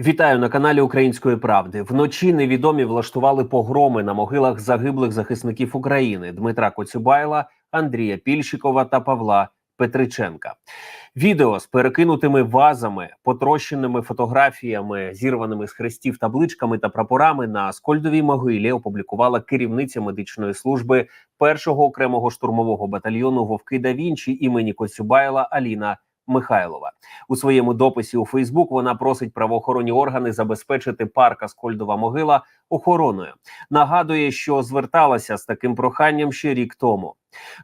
Вітаю на каналі Української правди. Вночі невідомі влаштували погроми на могилах загиблих захисників України Дмитра Коцюбайла, Андрія Пільщикова та Павла Петриченка. Відео з перекинутими вазами, потрощеними фотографіями, зірваними з хрестів табличками та прапорами на Скольдовій могилі опублікувала керівниця медичної служби першого окремого штурмового батальйону Вовки да Вінчі імені Коцюбайла Аліна Михайлова. У своєму дописі у Фейсбук вона просить правоохоронні органи забезпечити парк Аскольдова могила охороною. Нагадує, що зверталася з таким проханням ще рік тому.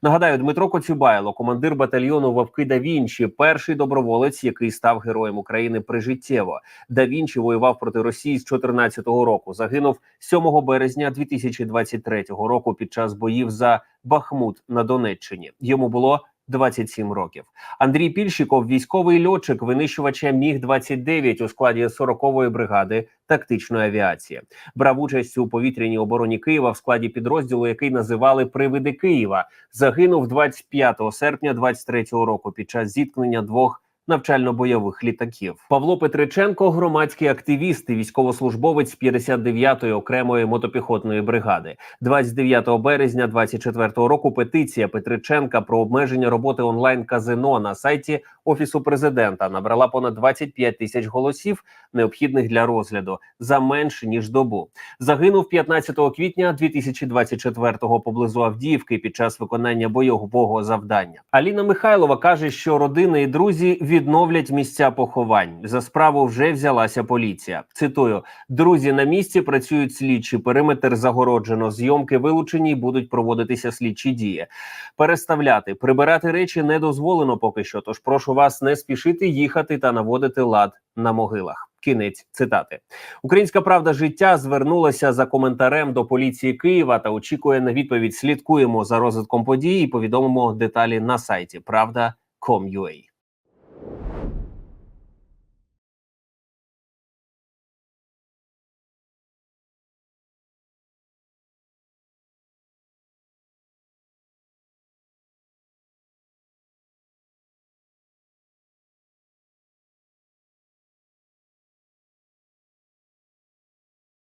Нагадаю, Дмитро Коцюбайло, командир батальйону Вовки да Вінчі, перший доброволець, який став героєм України прижиттєво. Да Вінчі воював проти Росії з 14 року. Загинув 7 березня 2023 року під час боїв за Бахмут на Донеччині. Йому було 27 років. Андрій Пільщиков, військовий льотчик винищувача Міг 29 у складі 40-ї бригади тактичної авіації. Брав участь у повітряній обороні Києва в складі підрозділу, який називали Привиди Києва. Загинув 25 серпня 23 року під час зіткнення двох. Навчально-бойових літаків Павло Петриченко, громадський активіст і військовослужбовець 59-ї окремої мотопіхотної бригади. 29 березня 24 року. Петиція Петриченка про обмеження роботи онлайн казино на сайті офісу президента набрала понад 25 тисяч голосів, необхідних для розгляду за менше ніж добу. Загинув 15 квітня 2024-го поблизу Авдіївки під час виконання бойового завдання. Аліна Михайлова каже, що родини і друзі відновлять місця поховань. За справу вже взялася поліція. Цитую: друзі на місці працюють слідчі. Периметр загороджено. Зйомки вилучені і будуть проводитися слідчі дії. Переставляти, прибирати речі не дозволено поки що. Тож прошу вас не спішити їхати та наводити лад на могилах. Кінець цитати. Українська правда життя звернулася за коментарем до поліції Києва та очікує на відповідь. Слідкуємо за розвитком подій і повідомимо деталі на сайті Правда.com.ua.